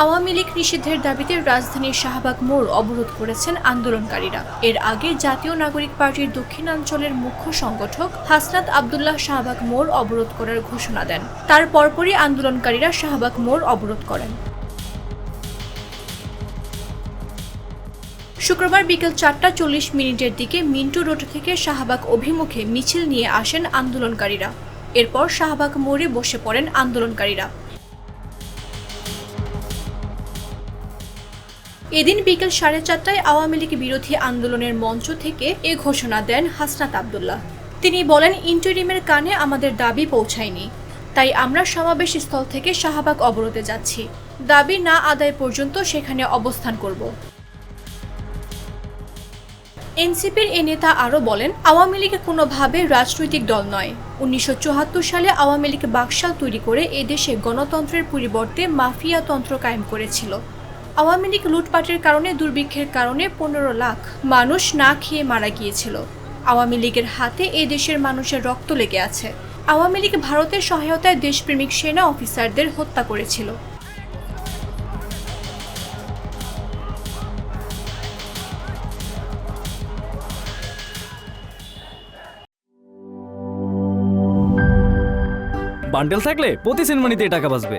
আওয়ামী লীগ নিষিদ্ধের দাবিতে রাজধানীর শাহবাগ মোড় অবরোধ করেছেন আন্দোলনকারীরা। এর আগে জাতীয় নাগরিক পার্টির দক্ষিণাঞ্চলের মুখ্য সংগঠক হাসনাত আবদুল্লাহ শাহবাগ মোড় অবরোধ করার ঘোষণা দেন। তার পরপরই আন্দোলনকারীরা শাহবাগ মোড় অবরোধ করেন। শুক্রবার বিকেল চারটা চল্লিশ মিনিটের দিকে মিন্টু রোড থেকে শাহবাগ অভিমুখে মিছিল নিয়ে আসেন আন্দোলনকারীরা। এরপর শাহবাগ মোড়ে বসে পড়েন আন্দোলনকারীরা। এদিন বিকেল সাড়ে চারটায় আওয়ামী লীগ বিরোধী আন্দোলনের মঞ্চ থেকে এ ঘোষণা দেন হাসনাত আবদুল্লাহ। তিনি বলেন, ইন্টারিমের কানে আমাদের দাবি পৌঁছায়নি। তাই আমরা সমাবেশ স্থল থেকে শাহবাগ অবরোধে যাচ্ছি। দাবি না আদায় পর্যন্ত সেখানে অবস্থান করব। এনসিপির এ নেতা আরও বলেন, আওয়ামী লীগ কোনোভাবে রাজনৈতিক দল নয়। উনিশশো সালে আওয়ামী লীগ বাকশাল তৈরি করে এদেশে গণতন্ত্রের পরিবর্তে মাফিয়াতন্ত্র কায়েম করেছিল। আওয়ামী লীগ লুটপাটের কারণে, দুর্ভিক্ষের কারণে পনেরো লাখ মানুষ না খেয়ে মারা গিয়েছিল। আওয়ামী লীগের হাতে এ দেশের মানুষের রক্ত লেগে আছে। আওয়ামী লীগ ভারতের সহায়তায় দেশপ্রেমিক সেনা অফিসারদের হত্যা করেছিল। বান্ডেল থাকলে প্রতি সিনেমানিতে টাকা বাঁচবে।